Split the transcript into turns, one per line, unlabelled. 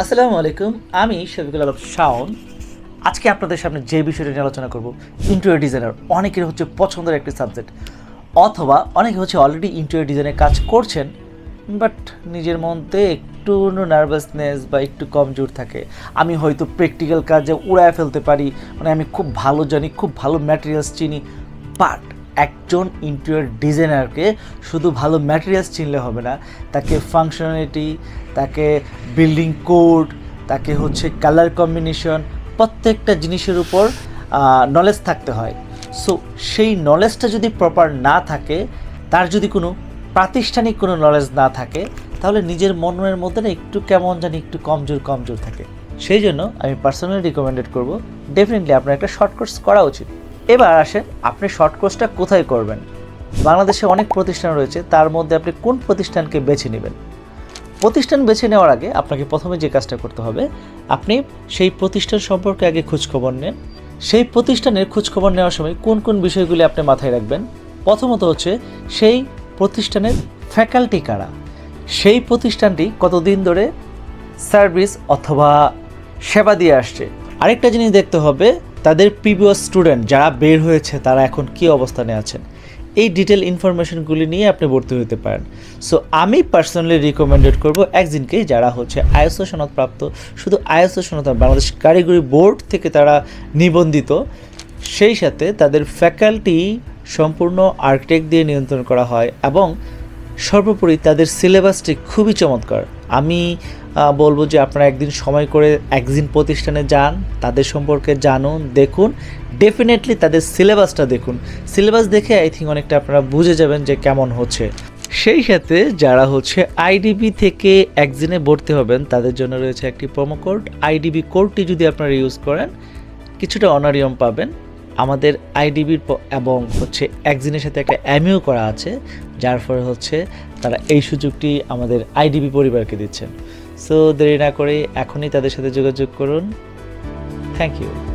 আসসালামু আলাইকুম, আমি শফিকুল আলম শাওন। আজকে আপনাদের সামনে যে বিষয়টি নিয়ে আলোচনা করব ইন্টেরিয়র ডিজাইনার অনেকের হচ্ছে পছন্দের একটি সাবজেক্ট অথবা অনেকে হচ্ছে অলরেডি ইন্টেরিয়র ডিজাইনের কাজ করছেন বাট নিজের মধ্যে একটু নার্ভাসনেস বা একটু কমজোর থাকে। আমি হয়তো প্র্যাকটিক্যাল কাজে উড়ায় ফেলতে পারি মানে আমি খুব ভালো জানি, খুব ভালো ম্যাটেরিয়ালস চিনি বাট একজন ইন্টেরিয়র ডিজাইনারকে শুধু ভালো ম্যাটেরিয়ালস চিনলে হবে না, তাকে ফাংশনালিটি তাকে বিল্ডিং কোড তাকে হচ্ছে কালার কম্বিনেশন প্রত্যেকটা জিনিসের উপর নলেজ থাকতে হয়। সো সেই নলেজটা যদি প্রপার না থাকে, তার যদি কোনো প্রাতিষ্ঠানিক কোনো নলেজ না থাকে, তাহলে নিজের মনের মধ্যে না একটু কেমন জানি একটু কমজোর কমজোর থাকে। সেই জন্য আমি পার্সোনালি রিকমেন্ডেড করব ডেফিনেটলি আপনার একটা শর্ট কোর্স করা উচিত। এবার আসেন আপনি শর্ট কোর্সটা কোথায় করবেন? বাংলাদেশে অনেক প্রতিষ্ঠান রয়েছে, তার মধ্যে আপনি কোন প্রতিষ্ঠানকে বেছে নেবেন? প্রতিষ্ঠান বেছে নেওয়ার আগে আপনাকে প্রথমে যে কাজটা করতে হবে, আপনি সেই প্রতিষ্ঠান সম্পর্কে আগে খোঁজখবর নেন। সেই প্রতিষ্ঠানের খোঁজখবর নেওয়ার সময় কোন কোন বিষয়গুলি আপনি মাথায় রাখবেন? প্রথমত হচ্ছে সেই প্রতিষ্ঠানের ফ্যাকাল্টি কারা? সেই প্রতিষ্ঠানটি কতদিন ধরে সার্ভিস অথবা সেবা দিয়ে আসছে? আরেকটা জিনিস দেখতে হবে তাদের প্রিভিয়াস স্টুডেন্ট যারা বের হয়েছে, তারা এখন কী অবস্থানে আছেন? এই ডিটেল ইনফরমেশনগুলি নিয়ে আপনি ভর্তি হতে পারেন। সো আমি পার্সোনালি রিকমেন্ডেড করব একজনকে যারা হচ্ছে আইএসও সনদপ্রাপ্ত। শুধু আইএসও সনদ বাংলাদেশ কারিগরি বোর্ড থেকে তারা নিবন্ধিত। সেই সাথে তাদের ফ্যাকাল্টি সম্পূর্ণ আর্কিটেক্ট দিয়ে নিয়ন্ত্রণ করা হয় এবং সর্বোপরি তাদের সিলেবাসটি খুবই চমৎকার। আমি বলব যে আপনারা একদিন সময় করে একদিন প্রতিষ্ঠানে যান, তাদের সম্পর্কে জানুন, দেখুন ডেফিনেটলি তাদের সিলেবাসটা দেখুন। সিলেবাস দেখে আই থিঙ্ক অনেকটা আপনারা বুঝে যাবেন যে কেমন হচ্ছে। সেই সাথে যারা হচ্ছে আইডিবি থেকে একদিনে ভর্তি হবেন, তাদের জন্য রয়েছে একটি প্রোমো কোড আইডিবি কোডটি যদি আপনারা ইউজ করেন, কিছুটা অনারিয়ম পাবেন। আমাদের আইডিবির এবং হচ্ছে একজিনের সাথে একটা অ্যামিও করা আছে, যার ফলে হচ্ছে তারা এই সুযোগটি আমাদের আইডিবি পরিবারকে দিচ্ছেন সো দেরি না করে এখনই তাদের সাথে যোগাযোগ করুন। Thank you